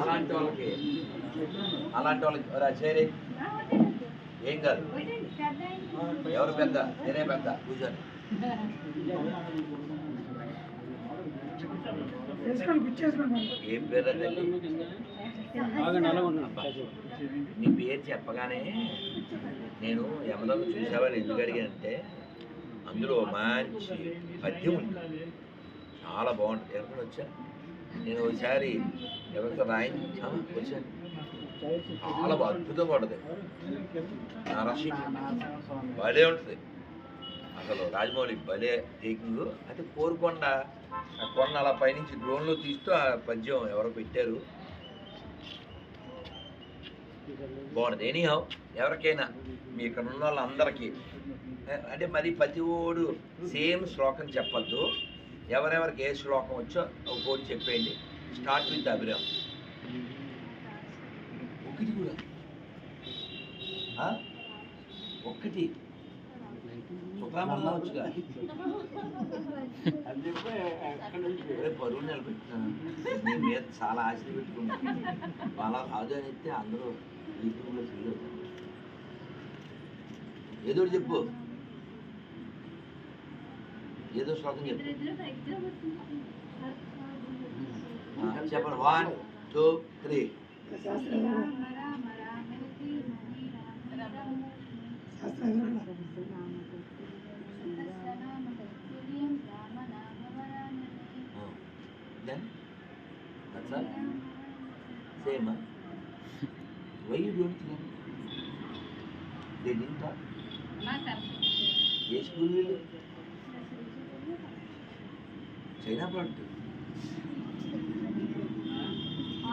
అలాంటి వాళ్ళకి అలాంటి వాళ్ళకి రా చేరి? ఏం కాదు. ఎవరు పెద్ద? నేనే పెద్ద కూర్చొని ఏం పేరు తల్లి నీ పేరు చెప్పగానే నేను యమదొంగ చూసావని ఎందుకు అడిగానంటే అందులో మంచి పద్యం ఉంటుంది చాలా బాగుంటుంది. ఎవరు వచ్చా నేను ఒకసారి ఎవరితో రాయి వచ్చాను. చాలా అద్భుతంగా ఉంటుంది. నరసింహ భలే ఉంటుంది. అసలు రాజమౌళి భలే టేకింగ్. అయితే కోరుకొండ ఆ కొండ అలా పైనుంచి డ్రోన్లో తీస్తూ ఆ పద్యం ఎవరో పెట్టారు. బాగుంటుంది. ఎనీహౌ ఎవరికైనా మీ ఇక్కడ ఉన్న వాళ్ళందరికీ అంటే మరి ప్రతి ఓడు సేమ్ శ్లోకం చెప్పద్దు. ఎవరెవరికి ఏ శ్లోకం వచ్చో ఒక కోడి చెప్పేయండి. Start with Abhiram. ఒకటి కూడా. ఒక్కటి సుబ్రహ్మణ్యం వచ్చుగా. ఒరే పరువు నిలబెట్టినాను నీ మీద చాలా ఆశలు పెట్టుకున్నాను వాళ్ళ రాజు అని అయితే అందరూ యూట్యూబ్లో ఫీల్ అవుతారు ఏదో చెప్పు. ఏదో శ్లోకం చెప్పు ఆ, చెప్పండి one two three then that's all same why you don't learn they did talk a school వీళ్ళు చైనా ప్రోడక్ట్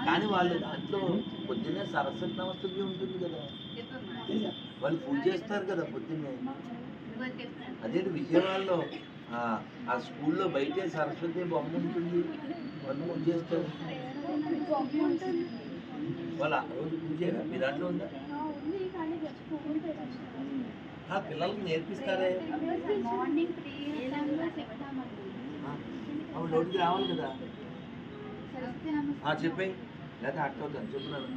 కానీ వాళ్ళు దాంట్లో పొద్దున్నే సరస్వతి నమస్తకి ఉంటుంది కదా. వాళ్ళు పూజ చేస్తారు కదా పొద్దున్నే. అదే విజయవాడలో ఆ, స్కూల్లో బయటే సరస్వతి బొమ్మ ఉంటుంది. వాళ్ళు పూజ చేస్తారు. వాళ్ళు ఆ రోజు పూజ? మీ దాంట్లో ఉందా? పిల్లలకి నేర్పిస్తారే? మార్నింగ్ త్రీ టైంలో చెప్తామండి ఆ, అవి నోటికి రావాలి కదా. చెప్పేయి. లేదా అట్ట అవుతాను చెప్పున్నాను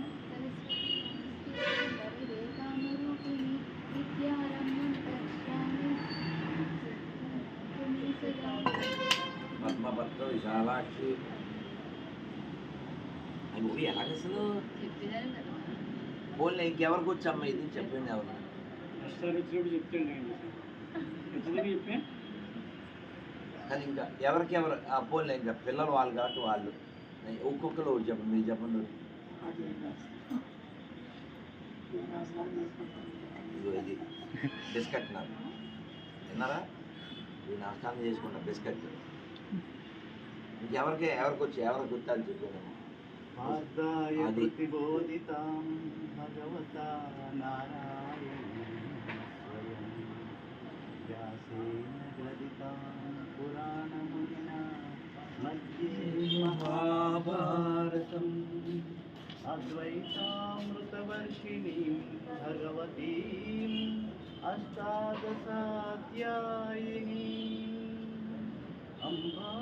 పద్మపత్ర విశాలాక్షి. అది ఊరి ఎలాగ అసలు పోలే ఇంకెవరికి వచ్చమ్మా ఇది చెప్పండి ఎవరు? కానీ ఇంకా ఎవరికి ఎవరు ఆ పోలే ఇంకా పిల్లలు వాళ్ళు కాబట్టి వాళ్ళు. ఒక్కొక్కరు చెప్పండి మీరు చెప్పండి. ఇది బిస్కెట్ నాకు విన్నారా ఇది నాస్టానం చేసుకుంటా బిస్కెట్. ఇంకెవరికి ఎవరికి వచ్చి ఎవరికి గుర్తాలు చెప్పాను? అది. पुराणमुनिना मध्ये महाभारतम् अद्वैतामृतवर्षिणी भगवती अष्टादशाध्यायिनीम् अम्बा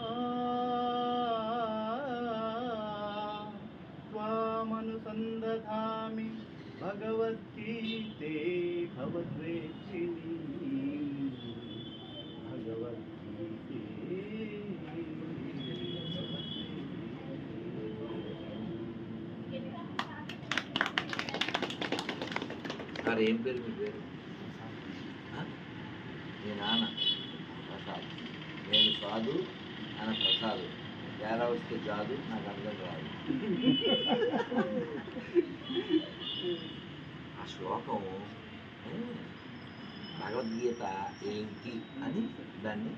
మరి ఏం పేరు మీ పేరు? మీ నాన్న ప్రసాద్. నేను సాధు ఆయన ప్రసాద్. తేడా వస్తే కాదు నాకు అర్థం రాదు. ఆ శ్లోకం భగవద్గీత ఏంటి అని దాన్ని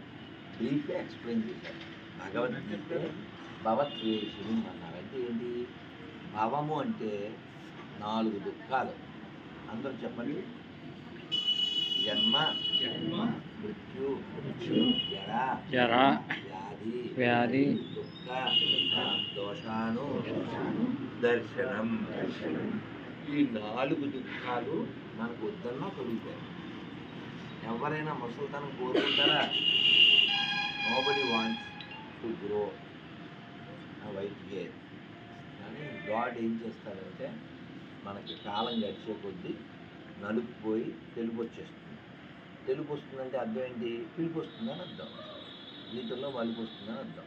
బ్రీఫ్గా ఎక్స్ప్లెయిన్ చేశారు. భగవద్గీత భవద్వేషిణి అన్నారు. అంటే ఏంటి? భవము అంటే నాలుగు దుఃఖాలు. అందరూ చెప్పండి. జన్మ జన్మ మృత్యు వ్యాధి వ్యాధి దోషాను దర్శనం. ఈ నాలుగు దుఃఖాలు మనకు వద్దన్నా కలుగుతాయి ఎవరైనా ముసలితనం కోరుకుంటారా? Nobody wants to grow white hair కానీ గాడ్ ఏం చేస్తాడంటే మనకి కాలం గడిచే కొద్దీ నలుపు పోయి తెలుపు వచ్చేస్తుంది. తెలుపు వస్తుందంటే అర్థం ఏంటి? పిలుపు వస్తుందని అర్థం. నీటిలో మలుపు వస్తుందని అర్థం.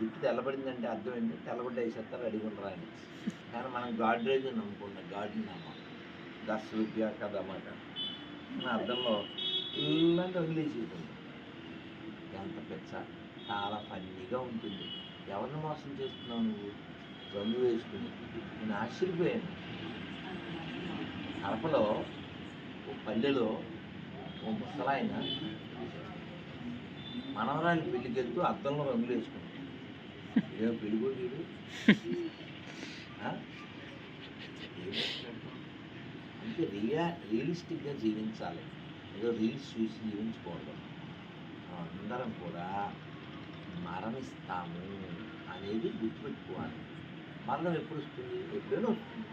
జుట్టు తెల్లబడిందంటే అర్థం ఏంటి? తెల్లబడ్డ వేసేస్తారు అడిగుండరా అని. కానీ మనం గాడ్రేజ్ నమ్ముకున్నాం గాడ్ని నమ్మకం దస్ రూపాయ కదమాట మన అర్థంలో ఇల్లంటే వదిలేసేస్తుంది ఎంత పెచ్చ చాలా ఫన్నీగా ఉంటుంది. ఎవరిని మోసం చేస్తున్నావు నువ్వు? రంగు వేసుకుని నేను ఆశ్చర్యపోయాను. కడపలో ఓ పల్లెలో ఓ ముసలాయన మనవరాలి పెళ్ళికి వెళ్తూ అద్దంలో రంగులు వేసుకుంటాం ఏదో పెళ్ళి వీడు అంటే రియా రియలిస్టిక్గా జీవించాలి. ఏదో రీల్స్ చూసి జీవించకూడదు. అందరం కూడా మరణిస్తాము అనేది గుర్తుపెట్టుకోవాలి. మరణం ఎప్పుడు వస్తుంది? ఎప్పుడైనా వస్తుంది.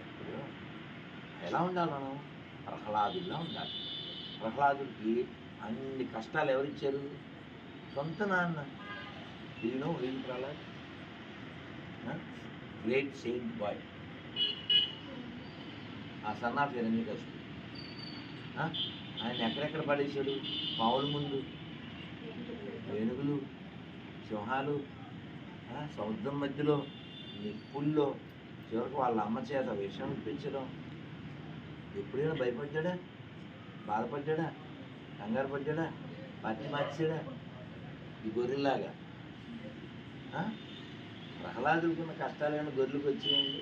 ఎప్పుడో ఎలా ఉండాలి మనం? ప్రహ్లాదులా ఉండాలి. ప్రహ్లాదుడికి అన్ని కష్టాలు ఎవరిచ్చారు సొంత నాన్న. ఈయన వీళ్ళు ప్రహ్లాద్ గ్రేట్ సెయింట్ బాయ్ ఆ సన్నా ఫిరంగి కష్టం ఆయన ఎక్కడెక్కడ పడేశాడు? పావుల ముందు. ఏనుగులు సింహాలు. సముద్రం మధ్యలో నిప్పుల్లో చివరికి వాళ్ళ అమ్మ చేత విషయం ఇప్పించడం. ఎప్పుడైనా భయపడ్డా బాధపడ్డా కంగారు పడ్డా పట్టి మార్చాడా? ఈ గొర్రెలాగా ఆ? ప్రహ్లాదులకున్న కష్టాలు ఏమైనా గొర్రెలకు వచ్చేయండి.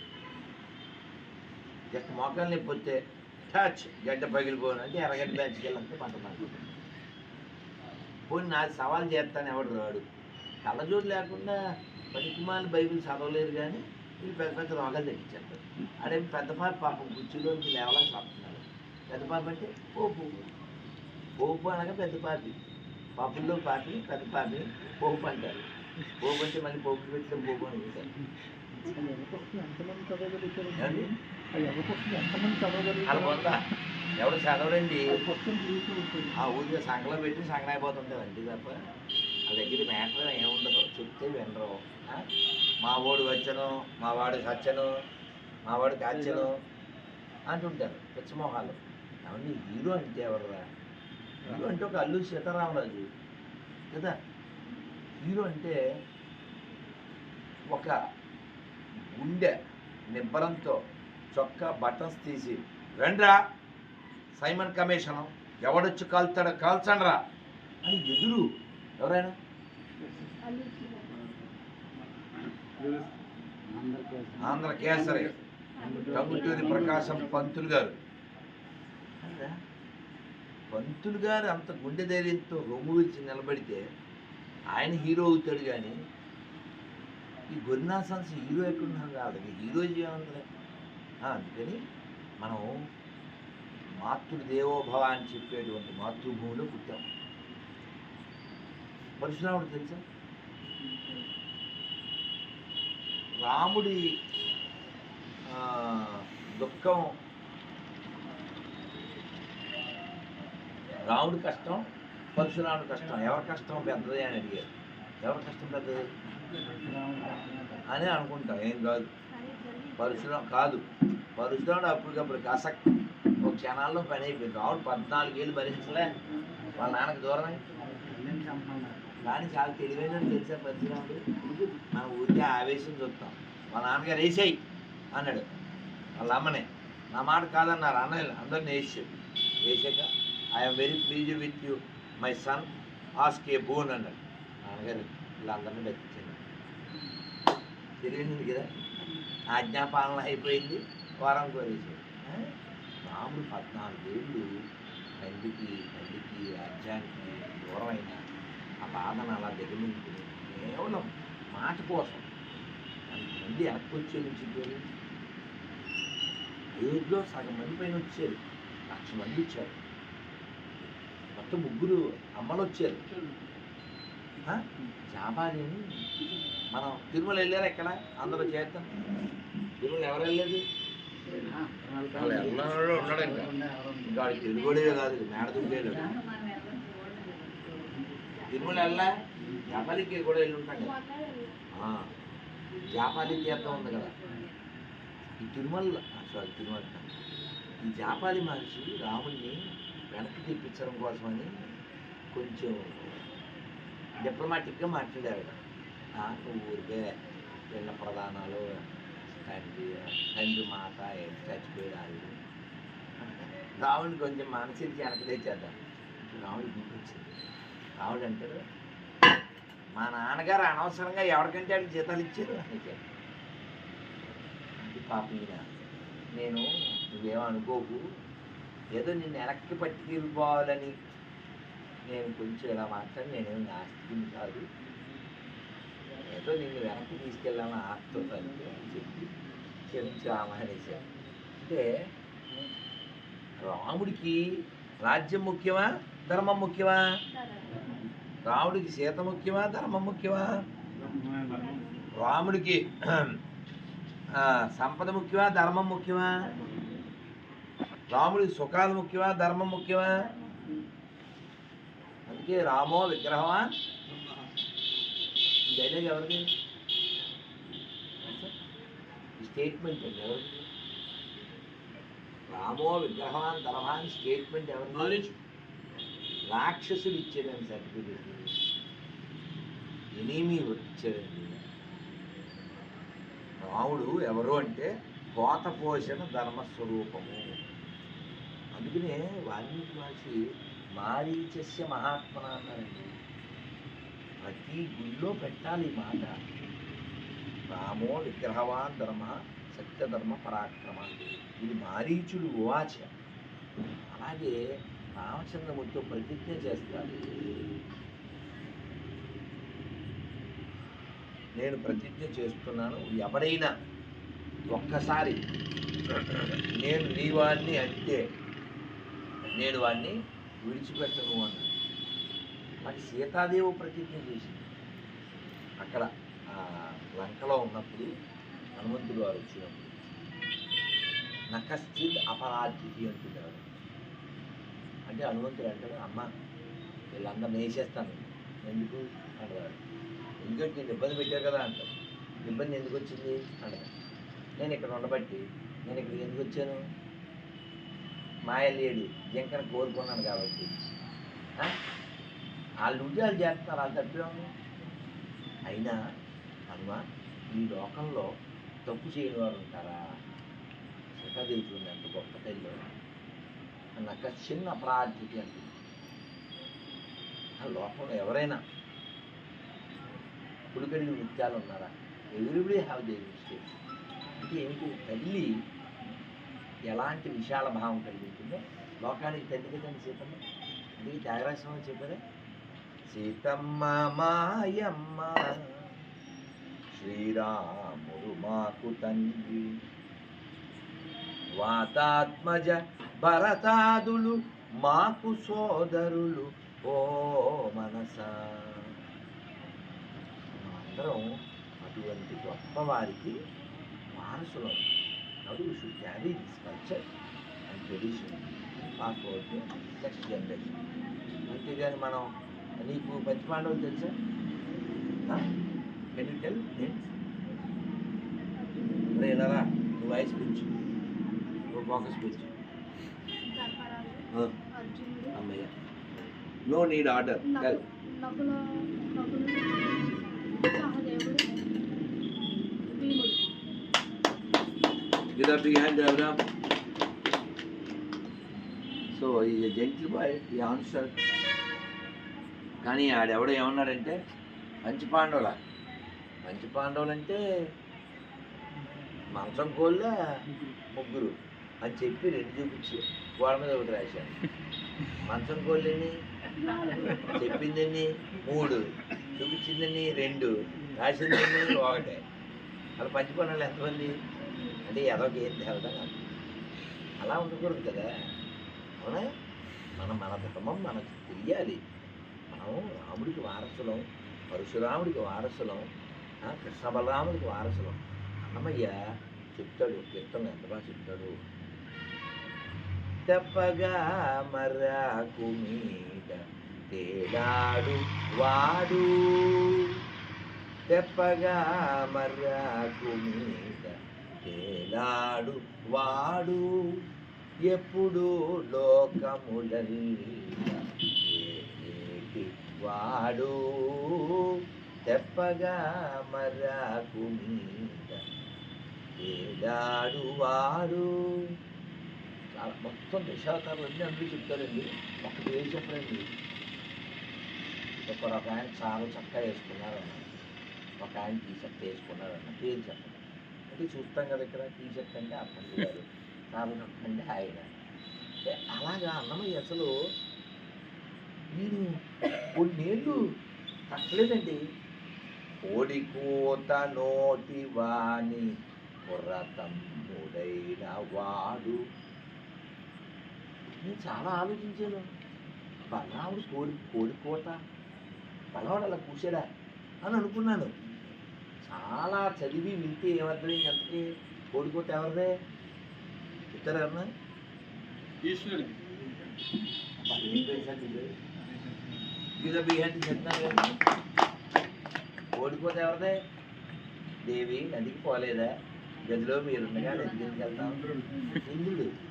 జస్ట్ మోకాలు నొప్పి వస్తే టచ్ గడ్డ పగిలిపోను అంటే ఎర్రగడ్డ బ్యాచ్కి వెళ్ళంటే పంట పండుతుంది పోనీ నాది సవాల్ చేస్తాను ఎవడు రాడు? కళ్ళజోడు లేకుండా పనికిమాలి బైబిల్ చదవలేరు కానీ వీళ్ళు పెద్ద పెద్ద రోగాలు తెప్పించేస్తారు అదే పెద్ద పాప పాపం కుర్చీలోంచి లేవలేక వస్తున్నారు పెద్ద పాప అంటే పోపు. పోపు అనగా పెద్ద పాపి. పాపుల్లో పాపి పెద్ద పాపి పోపు అంటారు. పోపు అంటే మళ్ళీ పోపు పెట్టిన పోపు అని అలా పొందా ఎవరు చదవరండి ఆ ఊరిగా సంకలో పెట్టి సంకలం అయిపోతుంటారు అండి తప్ప. వాళ్ళ దగ్గర మ్యాటర్ ఏముండదు చెప్తే వినరు. మా వాడు వచ్చను మా వాడు సచ్చను మా వాడు కాచను అంటుంటారు పిచ్చమోహాలు. అవన్నీ హీరో అంటే ఎవర్రా? హీరో అంటే ఒక అల్లు సీతారామరాజు కదా? హీరో అంటే ఒక గుండె నిబ్బరంతో చొక్కా బటన్స్ తీసి రండ్రా సైమన్ కమిషను ఎవడొచ్చి కాల్తాడో కాల్చండ్రా అని ఎదురు ఎవరైనా? ఆంధ్ర కేసరి టంగుటూరి ప్రకాశం పంతులు గారు. పంతులు గారు అంత గుండె ధైర్యంతో రొమ్ము విరిచి నిలబడితే ఆయన హీరో అవుతాడు కానీ ఈ గొరినా సన్స్ హీరో ఎక్కడున్నారు వాళ్ళకి హీరో చేయాలి అందుకని మనం మాతృదేవోభవ అని చెప్పేటువంటి మాతృభూమిలో పుట్టాము పరశురాముడు తెలుసా? రాముడి దుఃఖం. రాముడి కష్టం పరశురాముడి కష్టం. ఎవరి కష్టం పెద్దది అని అడిగారు. ఎవరి కష్టం పెద్దది? అని అనుకుంటాం. ఏం కాదు. పరశురాం కాదు. పరశురాముడు అప్పటికప్పుడు కసక్ ఒక క్షణాల్లో పని అయిపోయింది. రాముడు పద్నాలుగేళ్ళు భరించలే. వాళ్ళ నాన్నకి దూరమే. కానీ చాలా తెలివైన తెలిసే పరశురాముడు మనం ఊరికే ఆవేశం చూస్తాం. మా నాన్నగారు వేసేయి అన్నాడు. వాళ్ళ అమ్మనే. నా మాట కాదన్నారు. అన్నయ్య అందరిని వేసాడు వేసాక I'm very please with you my son ask a boon అన్నాడు. నాన్నగారు వీళ్ళందరినీ బతికించాడు తెలియదు కదా? ఆజ్ఞాపాలన అయిపోయింది. వారం కోరేసాడు ఆ? పద్నాలుగు ఏళ్ళు తండ్రికి తల్లికి రాజ్యానికి దూరమైన ఆ బాధను అలా దిగమించుకుని కేవలం మాట కోసం. అంతమంది వెనక్కి వచ్చే నుంచి అయోధ్యలో సగం మంది పైన వచ్చారు. లక్ష మంది వచ్చారు. మొత్తం ముగ్గురు అమ్మలు వచ్చారు. ఆ? జాబాలి అని మనం తిరుమల వెళ్ళారు ఎక్కడ? అందరూ చేద్దాం. తిరుమల ఎవరు వెళ్ళలేదు? వాడికి తెలుగుడే కాదు మేడ దుండేడు తిరుమల వెళ్ళా కూడా వెళ్ళి ఉంటాం కదా ఆ. జాపాలి తీర్థం ఉంది కదా. ఈ తిరుమల సారీ తిరుమల ఈ జాపాలి మహర్షి రాముడిని వెనక్కి తెప్పించడం కోసమని కొంచెం డిప్లొమాటిక్గా మాట్లాడారు నాకు ఊరికే పిల్ల ప్రధానాలు తండ్రి తండ్రి మాట చచ్చిపోయారు రావుని కొంచెం మనసిచ్చి వెనక తెచ్చేద్దాం రావుడికి గుర్తొచ్చింది. రావుడు మా నాన్నగారు అనవసరంగా ఎవరికంటే వాడికి జీతాలు ఇచ్చారు. అనేసాడు అది పాపం నేను నువ్వేమనుకోకు ఏదో నిన్ను వెనక్కి పట్టి నేను కొంచెం ఇలా మాట్లాడి నేనేమి నాస్తిని కాదు. ఏదో నిన్ను వెనక్కి తీసుకెళ్ళాలని ఆస్తో అని చెప్పి క్షమించామా అనేసాడు అంటే రాముడికి రాజ్యం ముఖ్యమా? ధర్మం ముఖ్యమా? రాముడికి సీత ముఖ్యమా ధర్మం ముఖ్యమా? రాముడికి సంపద ముఖ్యమా ధర్మం ముఖ్యమా? రాముడికి సుఖాలు ముఖ్యమా ధర్మం ముఖ్యమా? అందుకే రామో విగ్రహమా? డైలాగ్ ఎవరిది? స్టేట్మెంట్ అండి ఎవరిది? రామో విగ్రహమా ధర్మాన్ స్టేట్మెంట్ ఎవరిది? రాక్షసుడు ఇచ్చేదాన్ని సర్టిఫికెట్ ఎనీమీ వచ్చేదండి రాముడు ఎవరు అంటే కోత పోషణ ధర్మస్వరూపము. అందుకనే వాల్మీకి మహర్షి మారీచస్య మహాత్మన అన్నారండి. ప్రతి గుళ్ళో పెట్టాలి ఈ మాట. రామో విగ్రహవాన్ ధర్మ సత్యధర్మ పరాక్రమ. ఇది మారీచుడు ఉవాచ అలాగే రామచంద్రమూర్తితో ప్రతిజ్ఞ చేస్తాడు. నేను ప్రతిజ్ఞ చేస్తున్నాను ఎవరైనా ఒక్కసారి నేను నీ వాడిని అంటే నేను వాడిని విడిచిపెట్టను అన్నాను మరి సీతాదేవి ప్రతిజ్ఞ చేసింది. అక్కడ లంకలో ఉన్నప్పుడు హనుమంతుడు వారు వచ్చినప్పుడు నకశ్చిత్ అపరాధితి అంటున్నారు. అంటే హనుమంతుడు అంటాడు అమ్మ వీళ్ళందరూ వేసేస్తాను. ఎందుకు? అంటాడు. ఎందుకంటే నేను ఇబ్బంది పెట్టారు కదా అంటారు ఇబ్బంది ఎందుకు వచ్చింది? అంటాడు. నేను ఇక్కడ ఉండబట్టి నేను ఇక్కడికి ఎందుకు వచ్చాను? మాయలేడు జింకను కోరుకున్నాను కాబట్టి. వాళ్ళు ఉంటే వాళ్ళు చేస్తారు వాళ్ళు తప్పేమో అయినా హనుమ ఈ లోకంలో తప్పు చేయని వారు ఉంటారా? సీతాదేవి చూడండి ఎంత గొప్ప తల్లి నాకు చిన్న అపరాధికి అంటుంది ఆ లోకంలో ఎవరైనా పులికడికి నృత్యాలు ఉన్నారా? Everybody have they mistakes. అంటే ఏమిటి? తల్లి ఎలాంటి విశాల భావం కలిగి ఉంటుందో లోకానికి తల్లి కదండి సీతమ్మ. అందుకే త్యాగరాజస్వామి చెప్పారే సీతమ్మ మాయమ్మ శ్రీరాముడు మాకు తండ్రి. వాతాత్మజ భరతాదులు మాకు సోదరులు ఓ మనస. అందరం అటువంటి గొప్ప వారికి వారసులం నడు should carry this culture and tradition passport next generation అంతేగాని మనం నీకు పంచపాండవులు తెలుసా? కెన్ యూ టెల్ నువ్వు వాయిస్ పెంచు నువ్వు ఫోకస్ పెంచు. అమ్మయ్య. No need order tell hand, Abraham. So ఈ జెంటిల్ బాయ్ ఈ ఆన్సర్ కానీ ఆడెవడో ఏమన్నాడంటే మంచి పాండవుల. మంచి పాండవులు అంటే మంచం కోళ్ళ ముగ్గురు. అని చెప్పి రెండు చూపించి గోడ మీద ఒకటి రాశాను మంచం కోళ్ళని చెప్పిందని మూడు. చూపించిందని రెండు. రాసిందని ఒకటే. అలా పంచి ఎంతమంది? అంటే ఎదోకి ఏం తేలదా అలా ఉండకూడదు కదా. అవునా? మనం మన ధర్మం మనకు తెలియాలి. మనం రాముడికి వారసులం పరశురాముడికి వారసులం కృష్ణ బలరాముడికి వారసులం. అన్నమయ్య చెప్తాడు కీర్తన ఎంత బాగా చెప్తాడు. తెప్పగా మర్రాకు మీద తేలాడు వాడు. తెప్పగా మర్రాకు మీద తేలాడు వాడు. ఎప్పుడు లోకములకి వాడు? తెప్పగా మర్రాకు మీద తేలాడు వాడు. మొత్తం దశావతారాలు అందరూ చెప్తారండి. ఒకటి ఏం చెప్పరండి. ఒక ఆయన చాలా చక్కగా వేసుకున్నారన్న ఒక ఆయన టీ షర్ట్ వేసుకున్నారన్న ఏం చెప్పండి. అంటే చూస్తాం కదా ఇక్కడ టీ షర్ట్ అంటే అప్పటి గారు చాలా చక్క అంటే ఆయన. అలాగా అన్నమయ్య అసలు నేను కొన్నేళ్ళు తట్టలేదండి. కోడి కూత నోటి వాణి కుర్ర తమ్ముడైన వాడు నేను చాలా ఆలోచించాను. బలరాముడు కోడి కోడి కోట బలవాడు అలా కూర్చాడా అని అనుకున్నాను. చాలా చదివి వింటే ఏమర్థమైంది అంతకీ? కోడి కోట ఎవరిదే చెప్తారా చెప్తాను కదా. కోడికోత ఎవరిదే? దేవి నదికి పోలేదా? గదిలో మీరుండగా నదికి వెళ్తాం. ఇంద్రుడు.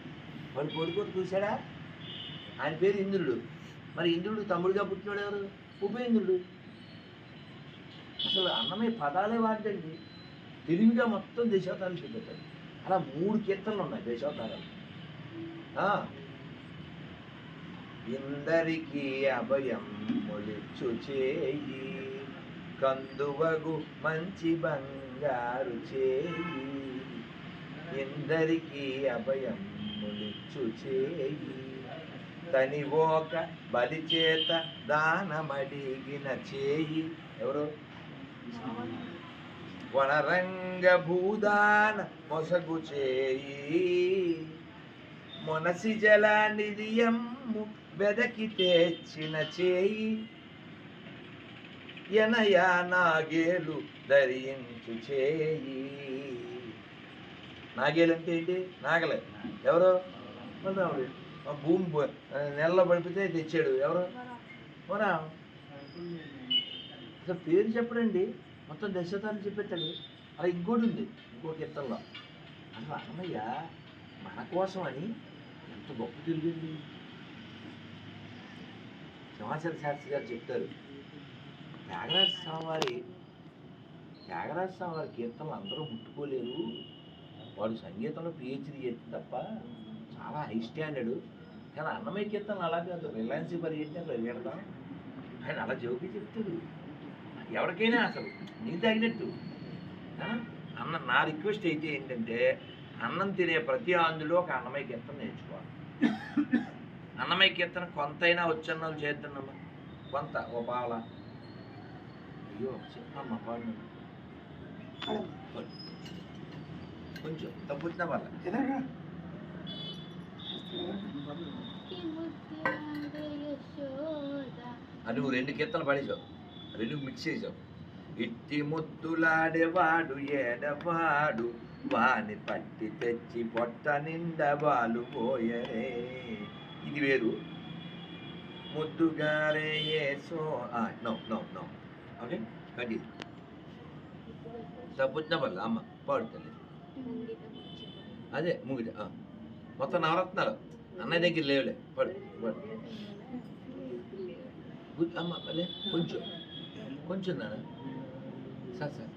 వాడు కోడికోత చూశాడా? ఆయన పేరు ఇంద్రుడు. మరి ఇంద్రుడు తమ్ముడుగా పుట్టినాడు ఎవరు? ఉపేంద్రుడు. అసలు అన్నమయ్య పదాలే వాడండి తెలివిగా మొత్తం దశావతారాలు చెప్పేశాడు అలా మూడు కీర్తనలు ఉన్నాయి దేశావతారాలు. ఆ, ఇందరికీ అభయం మొలిచు చేయి కందువగు మంచి బంగారు చేయి. ఇందరికీ అభయం మొలిచు చేయి తని ఓక బలి చేత దానమడిగిన చేయి. ఎవరు? వనరంగ భూదాన మొసగు చేయి. మొనసి జల నిధియమ్ము వెదకి తెచ్చిన చేయి. ఎనయా నాగేలు ధరించు చేయి. నాగేలు అంటే ఏంటి నాగలే. ఎవరు? బలరాముడు ఆ భూమి నెలలో పడిపితే తెచ్చాడు. ఎవరు? మరా అసలు పేరు చెప్పడండి. మొత్తం దశతాన్ని చెప్పేస్తాడు. అలా ఇంకోటి ఉంది. ఇంకో కీర్తనలో అసలు అన్నయ్య మన కోసం అని ఎంత గొప్ప తిరిగింది. సింహాచల శాస్త్రి గారు చెప్తారు. త్యాగరాజ స్వామివారి త్యాగరాజ స్వామివారి కీర్తనలు అందరూ ముట్టుకోలేరు. వాడు సంగీతంలో పిహెచ్డి చేస్తుంది తప్ప చాలా హై స్టాండర్డ్ కానీ అన్నమయ్య కీర్తనలు అలా కాదు. రిలయన్స్ పరిగెత్తిన పరిగెడతాం ఆయన అలా జోకి చెప్తాడు. ఎవరికైనా అసలు నీకు తగినట్టు? అన్న నా రిక్వెస్ట్ అయితే ఏంటంటే అన్నం తినే ప్రతి ఆందులో ఒక అన్నమయ్య కీర్తన నేర్చుకోవాలి. అన్నమయ్య కీర్తన కొంతైనా వచ్చన్నలు చేద్దామమ్మా కొంత ఓ పాల. అయ్యో చెప్పమ్మా పాడు కొంచెం తప్పుతున్నా వాళ్ళ అది నువ్వు రెండు కీర్తనలు పడేసావు రెండు మిక్స్ చేసావు ఇట్టి ముద్దులాడేవాడు ఏడవాడు వాని పట్టి తెచ్చి పొట్ట నిండా బాలు పోయరే. ఇది వేరు. ముద్దుగారే ఏసో. No no no. Okay continue. తప్పుతున్న వల్ల అమ్మ పాడుతుంది అదే ముగిట ఆ. మొత్తం నవరత్నాలు అన్నయ్య దగ్గర లేవులే పడు పడు గుడ్ అమ్మ భలే కొంచెం కొంచెం నాన్న సార్ సార్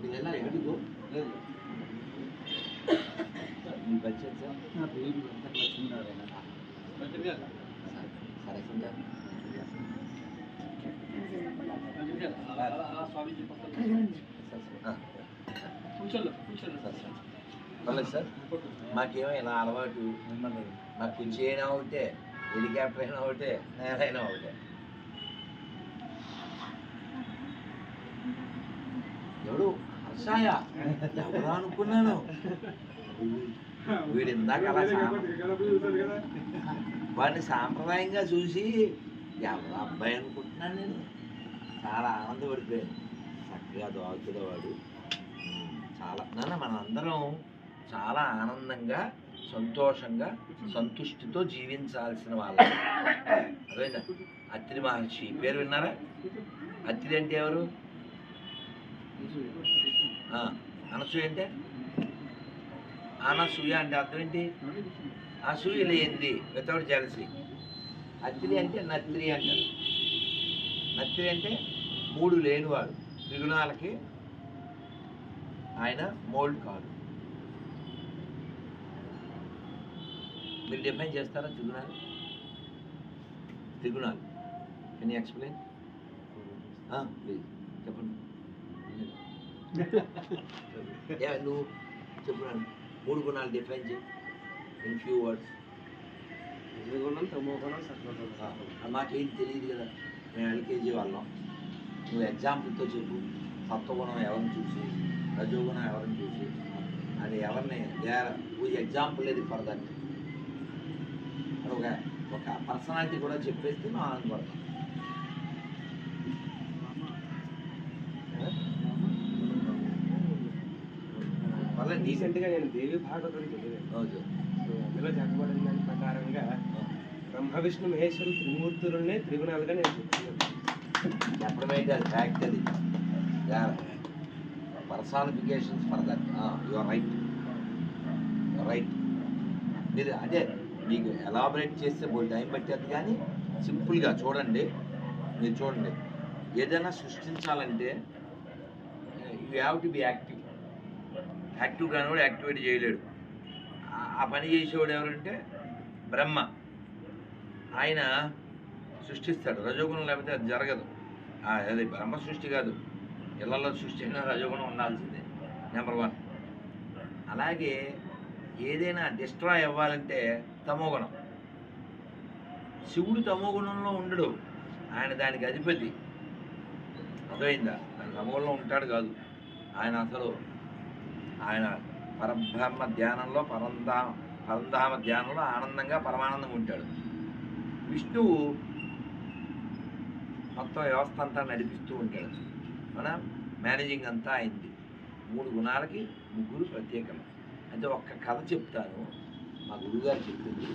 మీరు ఎలా ఎక్కడికో లేదు మీ బడ్జెట్ సార్ నా పేరు వెంకట లక్ష్మీనారాయణ మంచిది కదా? సార్ సరే సార్ మంచిది కదా? ఆ- ఆ- ఆ స్వామీజీ పర్లేదు సార్. మాకేమో ఇలా అలవాటు మాకు కుర్చీ అయినా ఒకటే హెలికాప్టర్ అయినా ఒకటే నేలైనా ఒకటే. ఎవడు? హర్షాయ ఎవరు అనుకున్నాను. వీడు ఇందాక అలా వాడిని సాంప్రదాయంగా చూసి ఎవరు అబ్బాయి అనుకుంటున్నాను నేను. చాలా ఆనందపడిపోయాను. చక్కగా దోగుతుంది వాడు ఉమ్, చాలా నాన్న మనందరం అందరం చాలా ఆనందంగా సంతోషంగా సంతుష్టితో జీవించాల్సిన వాళ్ళ. అదేనా అత్రి మహర్షి. పేరు విన్నారా? అత్రి అంటే ఎవరు? అనసూయ అంటే? అనసూయ అంటే అర్థం ఏంటి? అసూయ లేనిది వితౌట్ జలసి. అత్రి అంటే నత్రి అంటారు. నత్రి అంటే మూడు లేనివాడు. త్రిగుణాలకి ఆయన మోల్డ్ కాదు మీరు డిఫైన్ చేస్తారా త్రిగుణాలు త్రిగుణాలు కెన్ ఎక్స్ప్లెయిన్ ప్లీజ్ చెప్పండి ఏ, నువ్వు చెప్పు మూడు గుణాలు డిఫైన్ చేయి ఇన్ ఫ్యూ వర్డ్స్ నిర్గుణం తమో గుణం సత్వగుణం మాకేం తెలియదు కదా మేము ఎల్కేజీ వాళ్ళం నువ్వు ఎగ్జాంపుల్తో చెప్పు సత్వగుణం ఎవరిని చూసి రజోగుణం ఎవరిని చూసి అది ఎవరిని దే ఎగ్జాంపుల్ ఇది ఫర్ దట్ ఒక ఒక పర్సనాలిటీ కూడా చెప్పేస్తే మేము ఆనందపడతాం. నీ రీసెంట్గా నేను దేవి భాగవతం చదివాను సో అందులో చెప్పబడిన దాని ప్రకారంగా బ్రహ్మ విష్ణు మహేశ్వరు త్రిమూర్తులనే త్రిగుణాలుగా నేను చెప్తున్నాను. చెప్పడం ఏంటి అది. ఫ్యాక్ట్ అది personifications for that you're right you're right మీరు అదే మీకు ఎలాబరేట్ చేస్తే బోల్ టైం పట్టేది కానీ సింపుల్గా చూడండి. మీరు చూడండి. ఏదైనా సృష్టించాలంటే you have to be active active కానీ కూడా యాక్టివేట్ చేయలేడు. ఆ- పని చేసేవాడు ఎవరంటే బ్రహ్మ. ఆయన సృష్టిస్తాడు. రజోగుణం లేకపోతే అది జరగదు. అది బ్రహ్మ సృష్టి కాదు. ఇళ్ళలో సృష్టిగా రజగుణం రజోగుణం ఉండాల్సిందే నెంబర్ వన్ అలాగే ఏదైనా డిస్ట్రాయ్ అవ్వాలంటే తమోగుణం. శివుడు తమోగుణంలో ఉండడు ఆయన దానికి అధిపతి. అర్థమైందా? ఆయన తమోగుణంలో ఉంటాడు కాదు ఆయన అసలు ఆయన పరబ్రహ్మ ధ్యానంలో పరంధామ పరంధామ ధ్యానంలో ఆనందంగా పరమానందంగా ఉంటాడు. విష్ణువు మొత్తం వ్యవస్థ అంతా నడిపిస్తూ ఉంటాడు. మన మేనేజింగ్ అంతా అయింది. మూడు గుణాలకి ముగ్గురు ప్రత్యేకం అంటే ఒక్క కథ చెప్తాను. మా గురువుగారు చెప్పింది.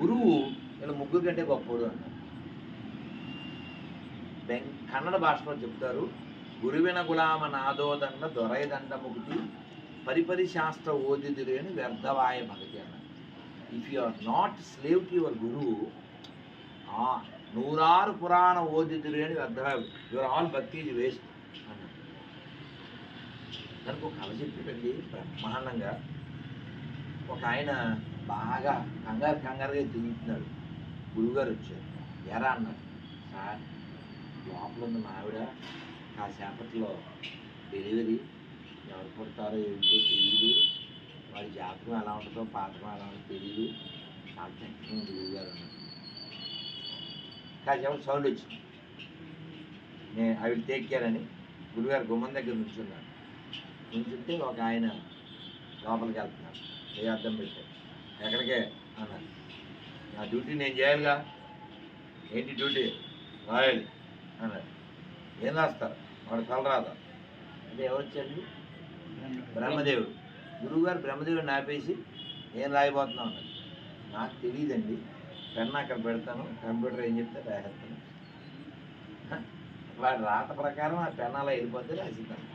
గురువు నేను ముగ్గురు కంటే గొప్పడు అన్నారు బెంగ్ కన్నడ భాషలో చెప్తారు గురువిన గులామ నాదోదండ దొరైదండ ముక్తి పరిపరి శాస్త్ర ఓదిదిరేని వ్యర్థవాయ భగతి అన్నారు if you are not slave to your గురువు నూరారు పురాణ ఓదిదిరేని వ్యర్థవాయ యువర్ ఆల్ భక్తి ఇది వేస్ట్ తనకు ఒక కథ బ్రహ్మాండంగా ఒక ఆయన బాగా కంగారు కంగారుగా తిరుగుతున్నాడు. గురువుగారు వచ్చారు. ఎరా అన్నారు సార్ లోపల ఉన్న ఆవిడ కాసేపట్లో డెలివరీ. ఎవరు పుడతారో ఏంటో తెలియదు వాడి జాతకం ఎలా ఉంటుందో పాత్రం ఎలా ఉంటుందో తెలియదు చాలా చక్కగా గురువుగారు అన్నారు కాసేపు సౌండ్ వచ్చింది. నేను ఐ విల్ టేక్ కేర్ అని గురుగారు గుమ్మం దగ్గర నుంచున్నాను నుంచుంటే ఒక ఆయన లోపలికి వెళ్తున్నారు ఏ అర్థం పెట్టాడు. ఎక్కడికే? అన్నారు నా డ్యూటీ నేను చేయాలిగా? ఏంటి డ్యూటీ? రాయాలి అన్నాడు. ఏం రాస్తారు? వాడు కలరాదా అంటే ఎవరొచ్చాడు బ్రహ్మదేవుడు. గురువుగారు బ్రహ్మదేవుడు నాపేసి ఏం రాయిపోతున్నా అన్నారు నాకు తెలియదండి. పెన్ను అక్కడ పెడతాను కంప్యూటర్ ఏం చెప్తే రాసేస్తాను. హ, వాడి రాత ప్రకారం ఆ పెన్ అలా వెళ్ళిపోతే రాసిద్దాను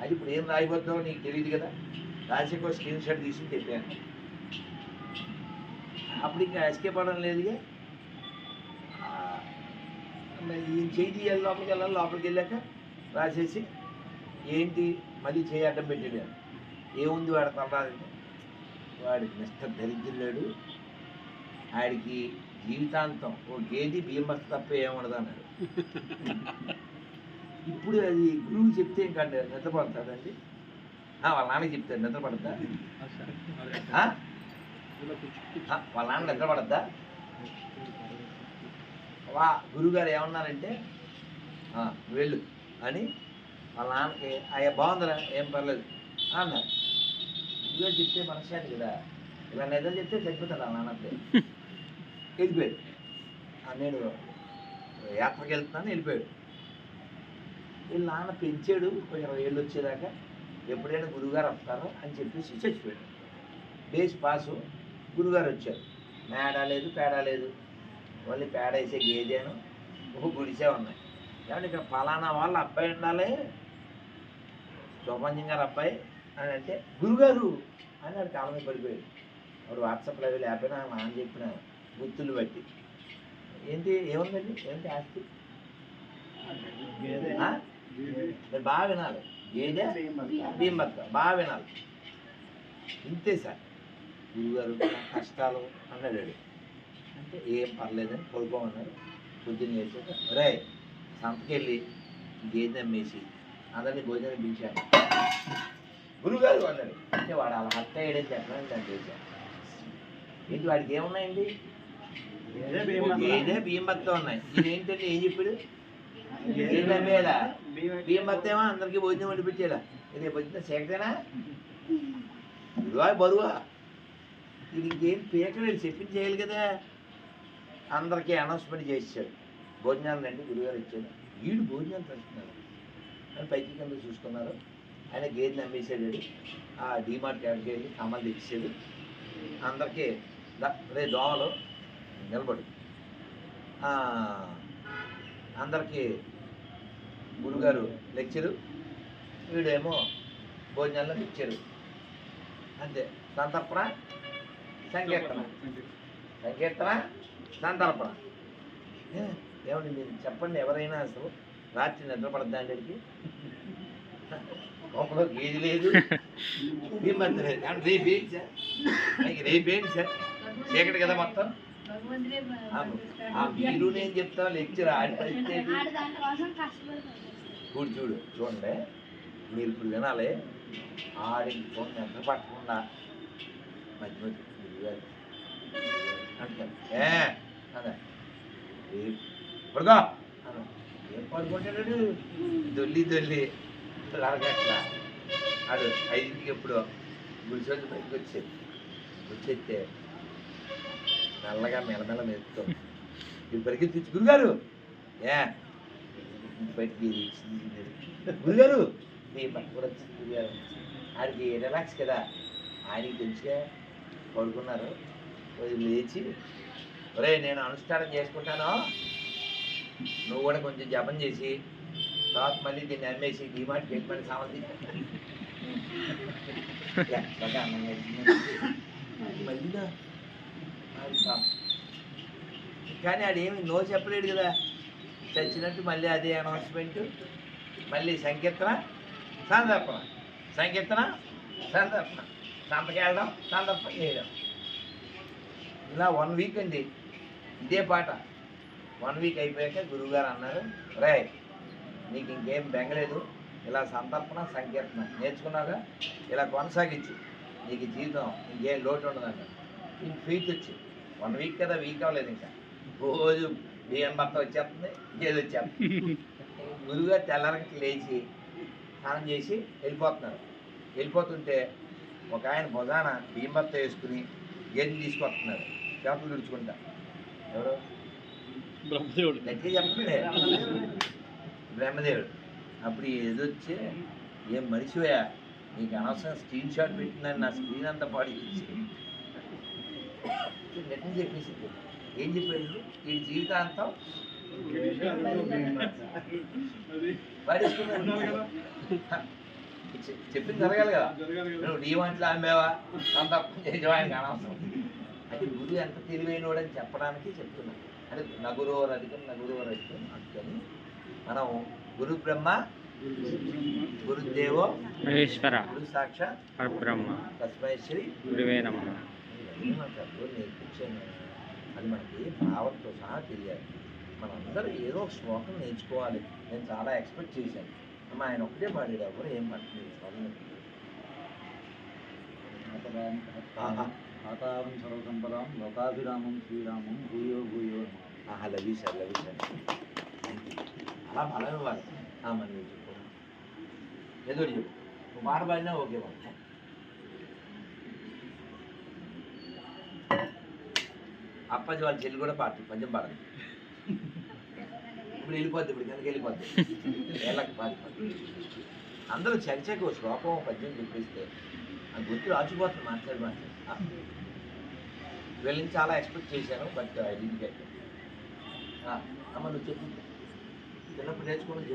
అది ఇప్పుడు ఏం రాయబోద్దామో నీకు తెలియదు కదా? రాసి ఒక స్క్రీన్ షాట్ తీసి చెప్పాను. అప్పుడు ఇంకా ఎస్కేప్ అవ్వడం లేదుగా? ఈయన చేయి తీయాలి లోపలికి వెళ్ళాలి లోపలికి వెళ్ళాక రాసేసి ఏంటి మళ్ళీ చేయి అడ్డం పెట్టాడు. ఏముంది వాడు తలరాదంటే వాడికి మిస్టర్ దరిద్రులేడు. ఆడికి జీవితాంతం ఓ గేది బియ్యం బస్త తప్ప ఏముండదు అన్నాడు ఇప్పుడు అది గురువు చెప్తే ఇంకా నిద్రపడతాడండి ఆ, వాళ్ళ నాన్నకి చెప్తాడు నిద్రపడద్దా? వాళ్ళ నాన్న నిద్రపడద్దా? వా గురువుగారు ఏమన్నారంటే "ఆ, నువ్వు వెళ్ళు అని వాళ్ళ నాన్నకి అయ్యా బాగుందిరా ఏం పర్లేదు అన్నారు. గురువుగారు చెప్తే మనశ్శాంతి కదా. ఇలా నిద్ర చెప్తే చచ్చిపోతాడు వాళ్ళ నాన్నతే వెళ్ళిపోయాడు. నేను యాత్రకి వెళ్తున్నాను వెళ్ళిపోయాడు. వీళ్ళ నాన్న పెంచాడు ఒక ఇరవై ఏళ్ళు వచ్చేదాకా. ఎప్పుడైనా గురువుగారు వస్తారో అని చెప్పేసి చచ్చిపోయాడు. బేస్ పాసు. గురుగారు వచ్చారు. మేడ లేదు పేడ లేదు. మళ్ళీ పేడ వేసే గేదెను ఒక గుడిసే ఉన్నాయి. ఏమంటే ఇక్కడ ఫలానా వాళ్ళ అబ్బాయి ఉండాలి. చోపంజం గారు అబ్బాయి అని అంటే గురుగారు అని వాడు కాలం మీద పడిపోయాడు. వాడు వాట్సాప్లో అవి లేకపోయినా నాన్న చెప్పిన గుర్తులు బట్టి. ఏంటి ఏముందండి? ఏంటి ఆస్తి? మీరు బాగా వినాలి. ఏదే? బాగా వినాలి. ఇంతే సార్ గురుగారు కష్టాలు అన్నాడు. అంటే ఏం పర్లేదని పడుకోమన్నారు. పొద్దున్న చేసాక రే సంతకెళ్ళి గేదె అమ్మేసి అందరినీ భోజనం పిలిచాను గురుగారు అన్నాడు. అంటే వాడు అలా హత్త వేయడం చెప్పడానికి దాన్ని చేశాను ఏంటి వాడికి ఏమున్నాయండి? గేదె బియ్యం బత్త ఉన్నాయి. ఇది ఏంటంటే ఏం చెప్పాడు? గేదె అమ్మేలా బియ్యం బత్త ఏమో అందరికీ భోజనం వండి పెట్టేలా ఇది పొద్దున్న సేకరేనా బరువా బరువా. ఇది ఇంకేం పీకలేదు చెప్పింది చేయాలి కదా. అందరికీ అనౌన్స్మెంట్ చేసాడు భోజనాలు రండి గురుగారు ఇచ్చాడు వీడు భోజనాలు పెడుతున్నారు. అని పైకి కింద చూసుకున్నారు. ఆయన గేదెని అమ్మేసాడు ఆ డీమార్ట్ కాడికి వెళ్ళి సామాన్లు తెచ్చేసాడు అందరికీ రే దోమలు నిలబడు. అందరికీ గురుగారు లెక్చరు. వీడేమో భోజనాల్లో ఇచ్చారు. అంతే. సంతర్పణ సంకీర్తన. సంకీర్తన సంతర్పణ. ఏమండి మీరు చెప్పండి ఎవరైనా అసలు రాత్రి నిద్ర పడద్దాండికి లోపల గేది లేదు. భీమద్దు లేదు రేపు ఏంటి సార్? రేపు ఏంటి సార్? చీకటి కదా మొత్తం. మీరు నేను చెప్తా? లెక్చర్ ఆడి చూడు చూడు చూడండి. మీరు ఇప్పుడు వినాలి. ఆడికి ఫోన్ ఎంత పట్టకుండా మధ్య మధ్య అంటారు ఏ అదే. పడుకో ఏం పడుకుంటాడు దొల్లి దొల్లి. అరగట్ల ఆడు ఐదింటికి ఎప్పుడు గుడిసొచ్చి బయటకు వచ్చేది. వచ్చేస్తే నల్లగా మెలమెల మెరుస్తూ ఇది పరిగెత్తి గురుగారు! ఏ? బయటికి గురుగారు. మీ పట్టు కూడా వచ్చింది గురుగారు. ఆడికి రిలాక్స్ కదా? ఆయనకి తెలుసుగా? పడుకున్నారు. లేచి ఒరే నేను అనుష్ఠానం చేసుకుంటాను. నువ్వు కూడా కొంచెం జపం చేసి తర్వాత మళ్ళీ దీన్ని అమ్మేసి డిమార్ట్ సామంతి మళ్ళీనా ఆడి పాపం. కానీ ఆడేమి నో చెప్పలేడు కదా. చచ్చినట్టు మళ్ళీ అదే అనౌన్స్మెంట్ మళ్ళీ సంకీర్తన సందర్పణ. సంకీర్తన సందర్పణ. సంతకెళ్ళడం సందర్పణ చేయడం. ఇలా వన్ వీక్ అండి. ఇదే పాట. వన్ వీక్ అయిపోయాక గురువుగారు అన్నారు రే నీకు ఇంకేం బెంగలేదు. ఇలా సంతర్పణ సంకీర్తన నేర్చుకున్నాక ఇలా కొనసాగించు. నీకు జీవితం ఇంకేం లోటు ఉండదన్న ఇంక ఫీట్ వచ్చింది వన్ వీక్ కదా వీక్ అవ్వలేదు ఇంకా. రోజు బియ్యం భర్త వచ్చేస్తుంది ఏది వచ్చేస్తుంది. గురువుగారు తెల్లరికి లేచి స్నానం చేసి వెళ్ళిపోతున్నారు. వెళ్ళిపోతుంటే ఒక ఆయన భుజాన బియ్యం భర్త వేసుకుని గేదెలు తీసుకొస్తున్నారు. చేపలు తుడుచుకుంటా. ఎవరు? బ్రహ్మదేవుడు. గట్టిగా చెప్పండి. బ్రహ్మదేవుడు. అప్పుడు ఎదొచ్చి ఏం మనిషివయా నీకు అనవసరం స్క్రీన్ షాట్ పెట్టిందని నా స్క్రీన్ అంతా పాడు నెట్ని చెప్పేసి ఏం చెప్పాడు ఈ జీవితాంతం చెప్పింది జరగాలి కదా. నువ్వు డీమాంట్లో అమ్మేవా? అంత చేసేవా ఆయనకి అనవసరం. అది గురు ఎంత తెలివైనోడని చెప్పడానికి చెప్తున్నాను అంటే నగురోవర్ అధికం నగురోవర్ అధికం అందుకని మనం గురు బ్రహ్మ గురుదేవో మహేశ్వర గురు సాక్షాత్ పరబ్రహ్మ తస్మై శ్రీ గురువే నమ. మనకు అర్థం నేర్పించాను అది మనకి భావంతో సహా తెలియాలి. మనందరూ ఏదో ఒక శ్లోకం నేర్చుకోవాలి. నేను చాలా ఎక్స్పెక్ట్ చేశాను. అమ్మ ఆయన ఒకటే పాడాడు ఎవరు ఏం పట్టలేదు ఆహా. ఆతారం సర్వసంపదాం లోకాభిరామం శ్రీరామం భూయో భూయో లవ్ సార్ లవ్ సార్. అలా బలం ఇవ్వాలి. చెప్పు. ఏదో చెప్పు. నువ్వు పాట పాడినా ఓకే బాబు. అప్పాజీ వాళ్ళ చెల్లి కూడా పాట కొంచెం పాడదు. ఇప్పుడు వెళ్ళిపోద్ది ఇప్పుడు కిందకి వెళ్ళిపోద్ది. వేళ్ళకి పాట అందరూ చర్చకు శ్లోకం పద్యం చెప్పేస్తే ఆ గుర్తు రాచిపోతుంది మాట్లాడి మాట్లాడి. ఆ. చాలా ఎక్స్పెక్ట్ చేశాను బట్ ఐ డింట్ గెట్ అమ్మ నువ్వు చెప్పు. చిన్నప్పుడు నేర్చుకోవడం చెప్పు.